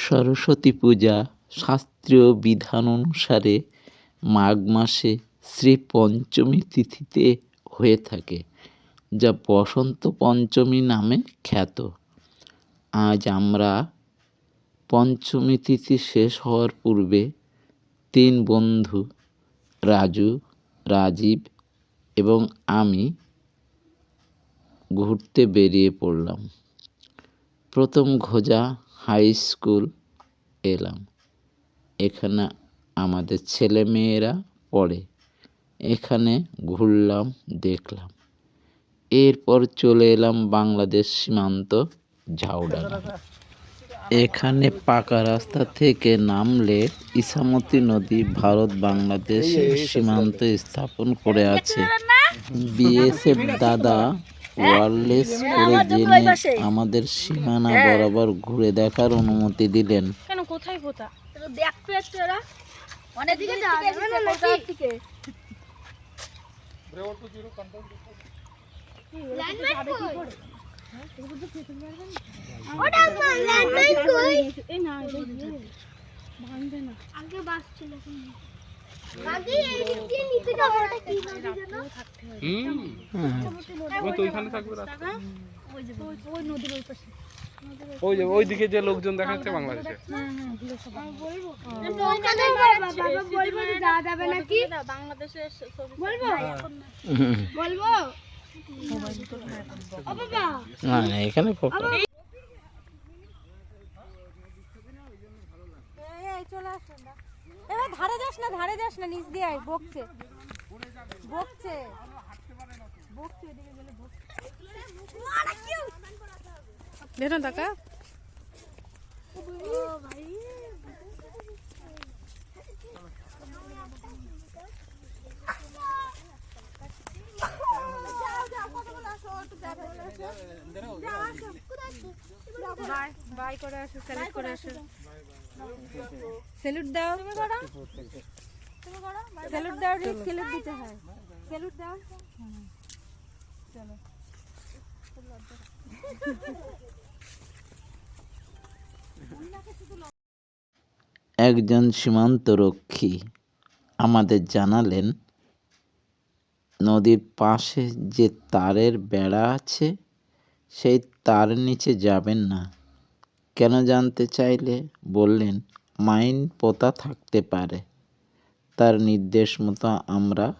সরস্বতী পূজা শাস্ত্রীয় বিধান অনুসারে মাঘ মাসে শ্রী পঞ্চমী তিথিতে হয়ে থাকে, যা বসন্ত পঞ্চমী নামে খ্যাত। আজ আমরা পঞ্চমী তিথি শেষ হওয়ার পূর্বে তিন বন্ধু, রাজু, রাজীব এবং আমি ঘুরতে বেরিয়ে পড়লাম। প্রথম খোঁজা হাই স্কুল এলাম। এখানে আমাদের ছেলে মেয়েরা পড়ে। এখানে ঘুরলাম দেখলাম। এরপর চলে এলাম বাংলাদেশ সীমান্ত ঝাউডাঙ্গা। এখানে পাকা রাস্তা থেকে নামলে ইসামতি নদী ভারত বাংলাদেশের সীমান্ত স্থাপন করে আছে। বিএসএফ দাদা ওয়ারলেস করে জেনে আমাদের সীমানা বরাবর ঘুরে দেখার অনুমতি দিলেন। কেন কোথায় কোথা দেখতো একটু এরা? অনেক দিকে যাবে না নাকি? থেকে ওটা ল্যান্ডমাইন কই? এই না এই যে, ভাঙবে না। আগে বাস ছিল যেন ওই তো ওইখানে থাকবে রাস্তা। ওই যে ওই- ওই নদীর ওই পাশে। ওই যে ওইদিকে যে লোকজন দেখাচ্ছে বাংলাদেশে। হ্যাঁ হ্যাঁ ওগুলো সব তো ওখানে বাবা বাবা বলব যে যাওয়া যাবে নাকি? বাংলাদেশের ছবি বলব? বলব? ও বাবা। না না এখানে ফটো চলে আসুন যাস না ধারে যাস না নিচ দিয়ে আয় বকছে। বকছে। বকছে এদিকে গেলে বকছে। দেখুন টাকা বাই বাই করে আসো স্যালুট করে আসো। স্যালুট দাও। তুমি করো? তুমি করো? স্যালুট দাও রে স্যালুট দিতে হয়। স্যালুট দাও। চলো। একজন সীমান্তরক্ষী আমাদের জানালেন নদীর পাশে যে তারের বেড়া আছে সেই তার নিচে যাবেন না। কেন জানতে চাইলে বললেন, মাইন পোতা থাকতে পারে। তার নির্দেশ মতো আমরা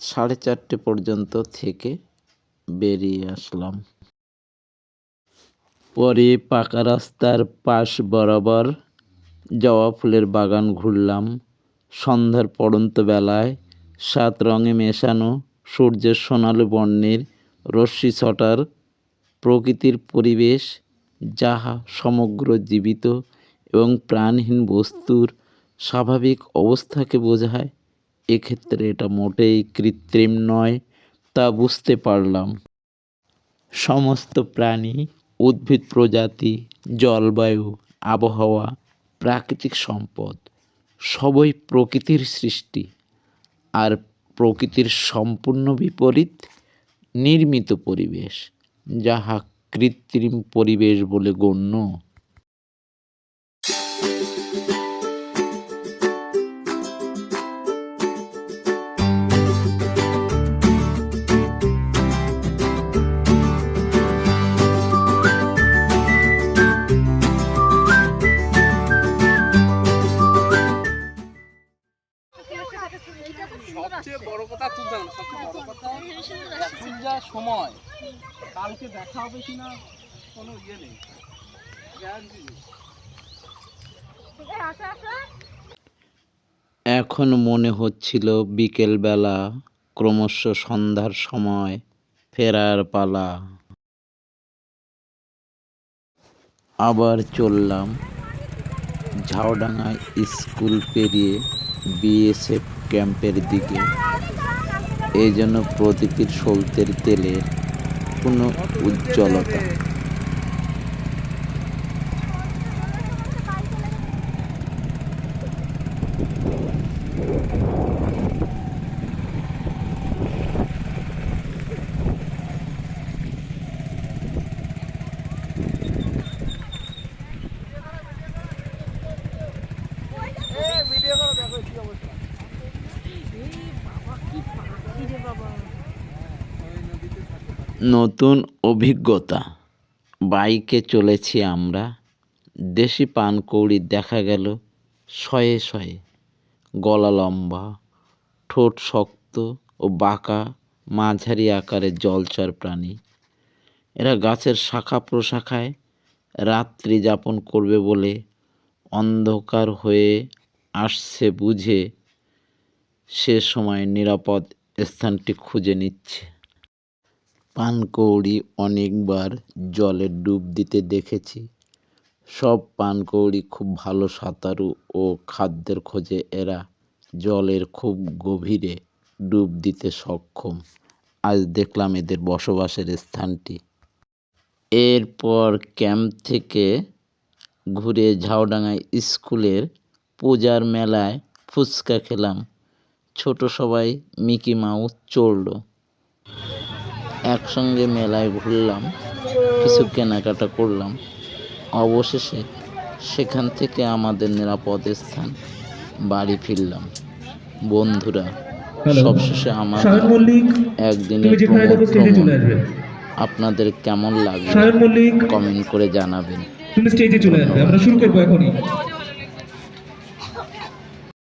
সাড়ে চারটে পর্যন্ত থেকে বেরিয়ে আসলাম। পরে পাকা রাস্তার পাশ বরাবর জবা ফুলের বাগান ঘুরলাম। সন্ধ্যার পড়ন্ত বেলায় সাত রঙে মেশানো সূর্যের সোনালি বর্ণের রশ্মি ছটার প্রকৃতির পরিবেশ, যাহা সমগ্র জীবিত এবং প্রাণহীন বস্তুর স্বাভাবিক অবস্থাকে বোঝায়, এক্ষেত্রে এটা মোটেই কৃত্রিম নয়, তা বুঝতে পারলাম। সমস্ত প্রাণী, উদ্ভিদ প্রজাতি, জলবায়ু, আবহাওয়া, প্রাকৃতিক সম্পদ, সবই প্রকৃতির সৃষ্টি। আর প্রকৃতির সম্পূর্ণ বিপরীত নির্মিত পরিবেশ যাহা কৃত্রিম পরিবেশ বলে গণ্য। সবচেয়ে বড় কথা সবচেয়ে বড় কথা সময়, কালকে দেখা হবে কিনা, কোনো ইয়ে নেই গ্যারান্টি নেই। এখন মনে হচ্ছিল বিকেলবেলা, ক্রমশ সন্ধ্যার সময়, ফেরার পালা। আবার চললাম ঝাউডাঙ্গা স্কুল পেরিয়ে বিএসএফ ক্যাম্পের দিকে। এই জন্য প্রতীকীর সলতের তেলের কোনো উজ্জ্বলতা নতুন অভিজ্ঞতা। বাইকে চলেছি আমরা। দেশি পানকৌড়ি দেখা গেল শয়ে শয়ে। গলা লম্বা, ঠোঁট শক্ত ও বাঁকা, মাঝারি আকারের জলচর প্রাণী। এরা গাছের শাখা প্রশাখায় রাত্রি যাপন করবে বলে অন্ধকার হয়ে আসছে বুঝে সে সময় নিরাপদ স্থানটি খুঁজে নিচ্ছে। পানকৌড়ি অনেকবার জলে ডুব দিতে দেখেছি। সব পানকৌড়ি খুব ভালো সাঁতারু ও খাদ্যের খোঁজে এরা জলের খুব গভীরে ডুব দিতে সক্ষম। আজ দেখলাম এদের বসবাসের স্থানটি। এরপর ক্যাম্প থেকে ঘুরে ঝাউডাঙ্গায় স্কুলের পূজার মেলায় ফুচকা খেলাম। ছোট সবাই মিকি মাউস চড়লো। একসঙ্গে মেলায় ঘুরলাম কিছু কেনাকাটা করলাম। অবশেষে সেখান থেকে আমাদের নিরাপদ স্থান বাড়ি ফিরলাম। বন্ধুরা সবশেষে আমার একদিনের ভ্রমণ। আপনাদের কেমন লাগল? কমেন্ট করে জানাবেন। তুমি স্টেজে চলে আসবে। আমরা শুরু করব এখনই।